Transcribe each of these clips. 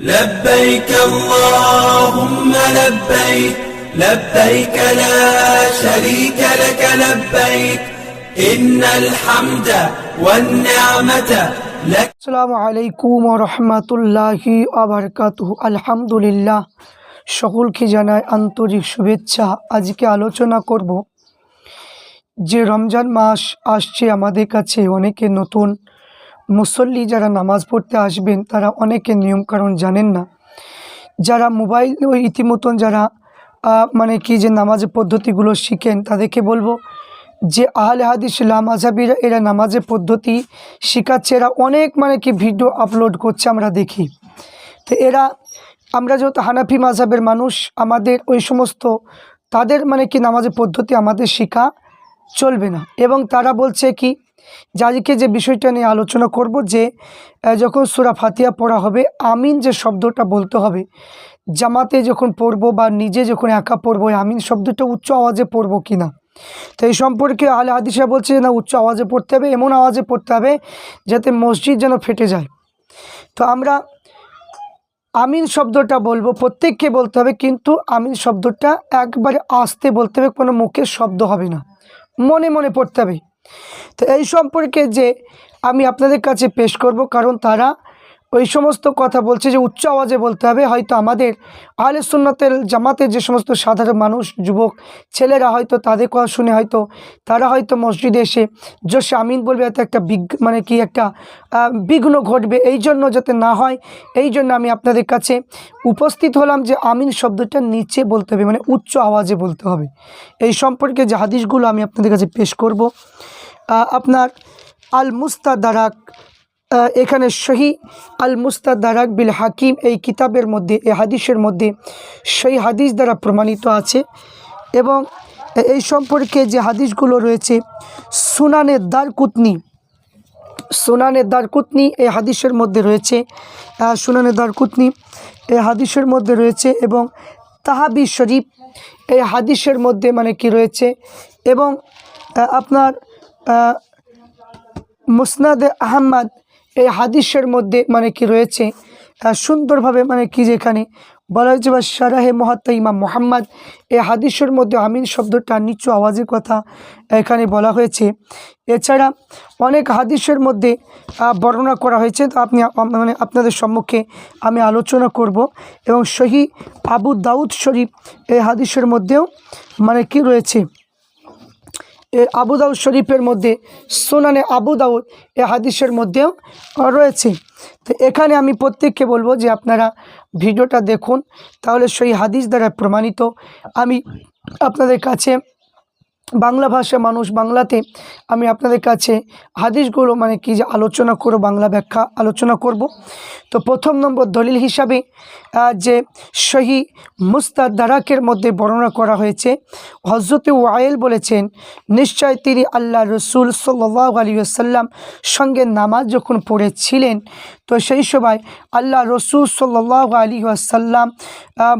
لبيك اللهم لبيك لبيك لا شريك لك لبيك إن الحمد والنعمة لك আসসালামু আলাইকুম রহমতুল্লাহি আবরকাতুহ আলহামদুলিল্লাহ সকলকে জানাই আন্তরিক শুভেচ্ছা আজকে আলোচনা করব যে রমজান মাস আসছে আমাদের কাছে অনেকে নতুন মুসল্লি যারা নামাজ পড়তে আসবেন, তারা অনেকে নিয়মকানুন জানেন না। যারা মোবাইল ওই ইতিমতন যারা মানে কি যে নামাজের পদ্ধতিগুলো শিখেন, তাদেরকে বলব যে আহলে হাদিস লামাজাবিরা এরা নামাজের পদ্ধতি শেখাচ্ছে। এরা অনেক মানে কি ভিডিও আপলোড করছে আমরা দেখি। তো এরা, আমরা যেহেতু হানাফি মাঝাবের মানুষ, আমাদের ওই সমস্ত তাদের মানে কি নামাজের পদ্ধতি আমাদের শেখা চলবে না। এবং তারা বলছে কি যাদেরকে যে বিষয়টা নিয়ে আলোচনা করব যে যখন সুরা ফাতিয়া পড়া হবে, আমিন যে শব্দটা বলতে হবে, জামাতে যখন পড়ব বা নিজে যখন একা পড়ব আমিন শব্দটা উচ্চ আওয়াজে পড়ব কি না তো এই সম্পর্কে আলে হাদিসা বলছে না, উচ্চ আওয়াজে পড়তে হবে, এমন আওয়াজে পড়তে হবে যাতে মসজিদ যেন ফেটে যায়। তো আমরা আমিন শব্দটা বলব, প্রত্যেককে বলতে হবে, কিন্তু আমিন শব্দটা একবারে আসতে বলতে হবে, কোনো মুখের শব্দ হবে না। মনে মনে পড়তে হবে। তো এই সম্পর্কে যে আমি আপনাদের কাছে পেশ করব কারণ তারা ওই সমস্ত কথা বলছে যে উচ্চ আওয়াজে বলতে হবে। হয়তো আমাদের আহলে সুন্নতের জামাতের যে সমস্ত সাধারণ মানুষ, যুবক, ছেলেরা হয়তো তাদের কথা শুনে হয়তো তারা হয়তো মসজিদে এসে জোশে আমিন বলবে, এত একটা বিগ মানে কি একটা বিঘ্ন ঘটবে। এই জন্য যাতে না হয়, এই জন্য আমি আপনাদের কাছে উপস্থিত হলাম যে আমিন শব্দটা নিচে বলতে হবে মানে উচ্চ আওয়াজে বলতে হবে। এই সম্পর্কে যে হাদিসগুলো আমি আপনাদের কাছে পেশ করব। আপনার আল মুস্তাদারাক এখানে সহি আল মুস্তাদারাক বিল হাকিম এই কিতাবের মধ্যে, এই হাদিসের মধ্যে সেই হাদিস দ্বারা প্রমাণিত আছে এবং এই সম্পর্কে যে হাদিসগুলো রয়েছে, সুনানে দারকুতনি সুনানে দারকুতনি এই হাদিসের মধ্যে রয়েছে সুনানে দারকুতনি এই হাদিসের মধ্যে রয়েছে এবং তাহাবি শরীফ এই হাদিসের মধ্যে মানে কি রয়েছে এবং আপনার মুসনাদে আহম্মদ এই হাদিসের মধ্যে মানে কি রয়েছে সুন্দরভাবে মানে কি যেখানে বলা হয়েছে, বা সারাহে মহাত্মা ইমাম মোহাম্মদ এই হাদিসের মধ্যে আমিন শব্দটা নিচু আওয়াজের কথা এখানে বলা হয়েছে। এছাড়া অনেক হাদিসের মধ্যে বর্ণনা করা হয়েছে, তো আপনি মানে আপনাদের সম্মুখে আমি আলোচনা করব। এবং সহি আবু দাউদ শরীফ এই হাদিসের মধ্যেও মানে কি রয়েছে আবু দাউদ শরীফের মধ্যে, সোনানে আবু দাউদ এ হাদিসের মধ্যেও রয়েছে। তো এখানে আমি প্রত্যেককে বলব যে আপনারা ভিডিওটা দেখুন, তাহলে সেই হাদিস দ্বারা প্রমাণিত। আমি আপনাদের কাছে বাংলা ভাষা মানুষ, বাংলাতে আমি আপনাদের কাছে হাদিসগুলো মানে কি যে আলোচনা করব, বাংলা ব্যাখ্যা আলোচনা করব। তো প্রথম নম্বর দলিল হিসাবে যে সহি মুস্তাদারাকের মধ্যে বর্ণনা করা হয়েছে হজরত ওয়াইল বলেছেন, নিশ্চয় তিনি আল্লাহ রসুল সাল্লাহ আলী আসাল্লাম সঙ্গে নামাজ যখন পড়েছিলেন, তো সেই সময় আল্লাহ রসুল সাল্লাহ আলী আসাল্লাম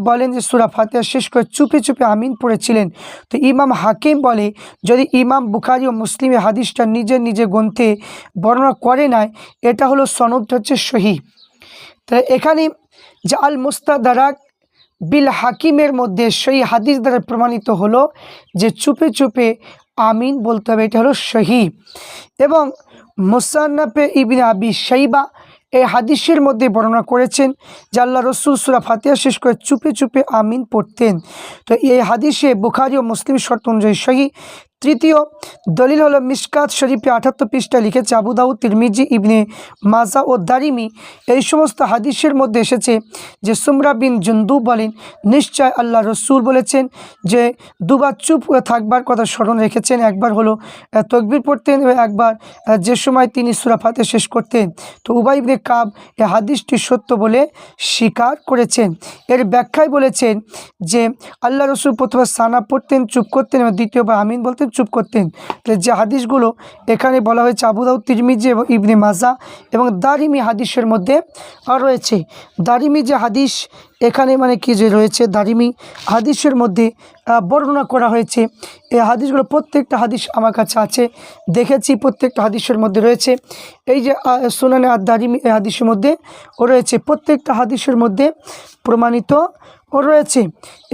বলেন যে সুরা ফাতিহা শেষ করে চুপে চুপে আমিন পড়েছিলেন। তো ইমাম হাকিম বলে যদি ইমাম বুখারি ও মুসলিমে হাদিসটা নিজে নিজে গ্রন্থে বর্ণনা করে নাই, এটা হলো সনদ হচ্ছে সহি তো এখানে যে আল মুস্তাদারাক বিল হাকিমের মধ্যে সেই হাদিস দ্বারা প্রমাণিত হলো যে চুপে চুপে আমিন বলতে হবে, এটা হলো সহি এবং মুসান্নাফে ইবিন আবি সাইবা এই হাদিসের মধ্যে বর্ণনা করেছেন যে আল্লাহ রসুল সুরা ফাতিয়া শেষ করে চুপে চুপে আমিন পড়তেন। তো এই হাদিসে বুখারি ও মুসলিম শর্ত অনুযায়ী সহি। তৃতীয়, দলিল হলো মিসকাত শরীফে আঠাত্তর পৃষ্ঠা লিখেছে আবু দাউদ, তিরমিজি, ইবনে মাজা ও দারিমি। এই সমস্ত হাদিসের মধ্যে এসেছে যে সুমরা বিন জুন্দু বলেন, নিশ্চয় আল্লাহ রসুল বলেছেন যে দুবার চুপ থাকবার কথা স্মরণ রেখেছেন, একবার হলো তকবির পড়তেন একবার যে সময় তিনি সুরাফাতে শেষ করতেন। তো উবাই ইবনে কাব এ হাদিসটি সত্য বলে স্বীকার করেছেন। এর ব্যাখ্যায় বলেছেন যে আল্লাহ রসুল প্রথমে সানা পড়তেন, চুপ করতেন এবং দ্বিতীয়বার আমিন বলতেন চুপ করতেন। তাহলে যে হাদিসগুলো এখানে বলা হয়েছে আবুদাউ তিরমিজি এবং ইবনে মাজা এবং দারিমি হাদিসের মধ্যে রয়েছে। দারিমি যে হাদিস এখানে মানে কি যে রয়েছে, দারিমি হাদিসের মধ্যে বর্ণনা করা হয়েছে। এই হাদিসগুলো প্রত্যেকটা হাদিস আমার কাছে আছে, দেখেছি প্রত্যেকটা হাদিসের মধ্যে রয়েছে। এই যে সুনানে আর দারিমি এই হাদিসের মধ্যে ও রয়েছে, প্রত্যেকটা হাদিসের মধ্যে প্রমাণিত ও রয়েছে।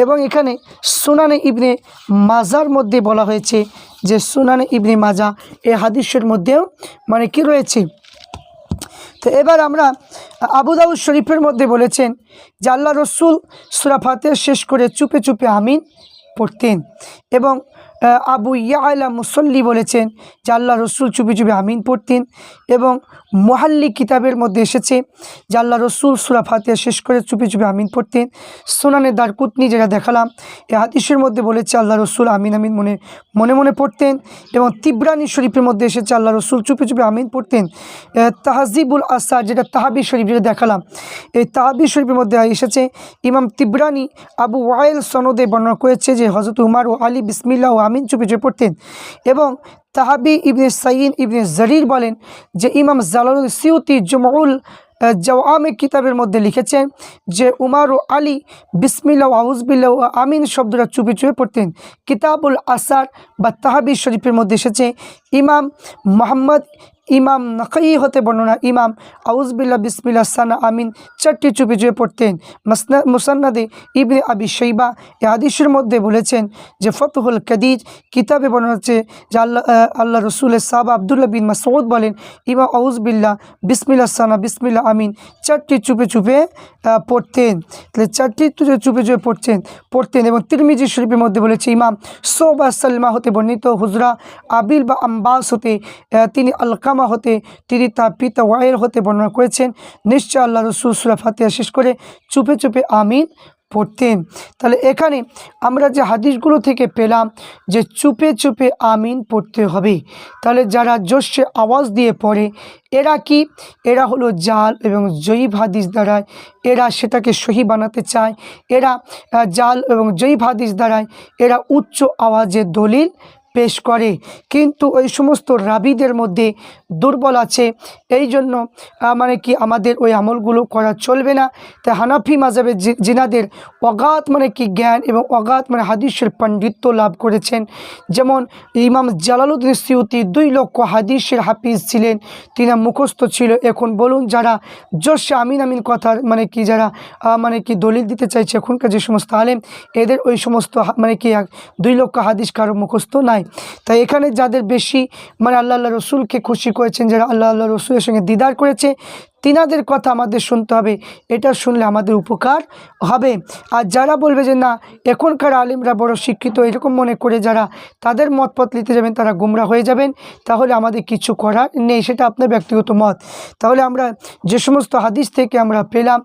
এবং এখানে সুনানে ইবনে মাজার মধ্যে বলা হয়েছে যে, সুনানে ইবনে মাজা এ হাদিসের মধ্যেও মানে কি রয়েছে তো এবার আমরা আবু দাউদ শরীফের মধ্যে বলেছেন যে আল্লাহ রসুল সুরাফাতে শেষ করে চুপে চুপে আমিন পড়তেন এবং আবু ইয়ালা মুসল্লি বলেছেন যে আল্লাহ রসুল চুপি চুপি আমিন পড়তেন এবং মোহাল্লি কিতাবের মধ্যে এসেছে যে আল্লাহ রসুল সুরা ফাতে শেষ করে চুপি চুপি আমিন পড়তেন। সোনানে দারকুতনি যেটা দেখালাম, এ হাদিসের মধ্যে বলেছে আল্লাহ রসুল আমিন আমিন মনে মনে মনে পড়তেন এবং তিব্রানি শরীফের মধ্যে এসেছে আল্লাহ রসুল চুপি চুপে আমিন পড়তেন। তাহাজিবুল আসার যেটা তাহাবি শরীফ যেটা দেখালাম, এই তাহাবি শরীফের মধ্যে এসেছে ইমাম তিব্রানি আবু ওয়াইল সনদে বর্ণনা করেছে যে হজরত উমার ও আলী বিসমিল্লা ও আমিন চুপে চুপে পড়তেন। এবং তাহাবি ইবনে সাইন ইবনে জরির বলেন যে ইমাম জালালুল সিউতি জমাউল জওয়ামে কিতাবের মধ্যে লিখেছেন যে উমার ও আলী বিসমিল্লা আউজবিল্লা ও আমিন শব্দটা চুপি চুপে পড়তেন। কিতাবুল আসার বা তাহাবি শরীফের মধ্যে এসেছে, ইমাম মোহাম্মদ ইমাম নকই হতে বর্ণনা, ইমাম আউজবিল্লা বিসমিল্লা সানা আমিন চারটি চুপে চুপে পড়তেন। মাসনা মুসান্নাদে ইবনে আবি শৈবা এ হাদিসের মধ্যে বলেছেন যে, ফতহুল কাদির কিতাবে বর্ণনা হচ্ছে যে, আল্লাহ আল্লাহ রসুলের সাহাবা আবদুল্লা বিন মাসউদ বলেন, ইমাম আউজবিল্লা বিসমিল্লা সানা বিসমিল্লা আমিন চারটি চুপে চুপে পড়তেন। তাহলে চারটি চুপে চুপে পড়ছেন, পড়তেন এবং তিরমিজি শরীফের মধ্যে বলেছে, ইমাম সোবা সালমা হতে বর্ণিত হুজরা আবিল বা আম্বাস হতে তিনি আলকামা হতে, তিনি তার পিতা ওয়াইর হতে বর্ণনা করেছেন। নিশ্চয় আল্লাহ রসুল সুরা ফাতিহা শেষ করে চুপে চুপে আমিন পড়তেন। তাহলে এখানে আমরা যে হাদিসগুলো থেকে পেলাম যে চুপে চুপে আমিন পড়তে হবে, তাহলে যারা জোশে আওয়াজ দিয়ে পড়ে, এরা কি? এরা হলো জাল এবং জয়ীব হাদিস দ্বারায়। এরা সেটাকে সহি বানাতে চায়। এরা জাল এবং জয়ীব হাদিস দ্বারায়। এরা উচ্চ আওয়াজে দলিল পেশ করে। কিন্তু ওই সমস্ত রাবিদের মধ্যে দুর্বল আছে। এই জন্য মানে কি আমাদের ওই আমলগুলো করা চলবে না। তাই হানাফি মাজাবে জিনাদের অগাধ মানে কি জ্ঞান এবং অগাধ মানে হাদিসের পাণ্ডিত্য লাভ করেছেন। যেমন ইমাম জালালুদ্দিন সিউতি দুই লক্ষ হাদিসের হাফিজ ছিলেন। তিনি মুখস্থ ছিল। এখন বলুন, যারা জোশে আমিন আমিন কথার মানে কি যারা মানে কি দলিল দিতে চাইছে, এখনকার যে সমস্ত আলেম, এদের ওই সমস্ত মানে কি দুই লক্ষ হাদিস কারও মুখস্থ নাই। তাই এখানে যাদের বেশি মানে আল্লাহ আল্লাহ রসুলকে খুশি করেছেন, যারা আল্লাহ আল্লাহ রসুলের সঙ্গে দিদার করেছে তিনাদের কথা আমাদের শুনতে হবে, এটা শুনলে আমাদের উপকার হবে। আর যারা বলবে যে না, এখনকার আলিমরা বড় শিক্ষিত, এরকম মনে করে যারা, তাদের মত পথ নিতে যাবেন, তারা গুমরা হয়ে যাবেন। তাহলে আমাদের কিছু করার নেই, সেটা আপনার ব্যক্তিগত মত। তাহলে আমরা যে সমস্ত হাদিস থেকে আমরা পেলাম,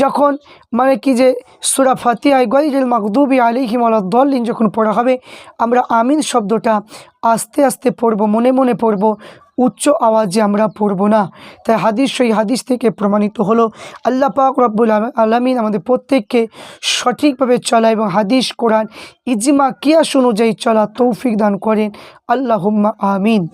যখন মানে কি যে সুরা ফাতিয়ায় গৈরুল মাকদুবি আলিহিম আলাদ্দলিন যখন পড়া হবে, আমরা আমিন শব্দটা আস্তে আস্তে পড়ব, মনে মনে পড়ব উচ্চ আওয়াজে আমরা পড়ব না। তাই হাদিস, সেই হাদিস থেকে প্রমাণিত হলো, আল্লাহ পাক রব্বুল আলমিন আমাদের প্রত্যেককে সঠিকভাবে চলা এবং হাদিস, কোরআন, ইজিমা, কিয়াস অনুযায়ী চলা তৌফিক দান করেন। আল্লাহ আমিন।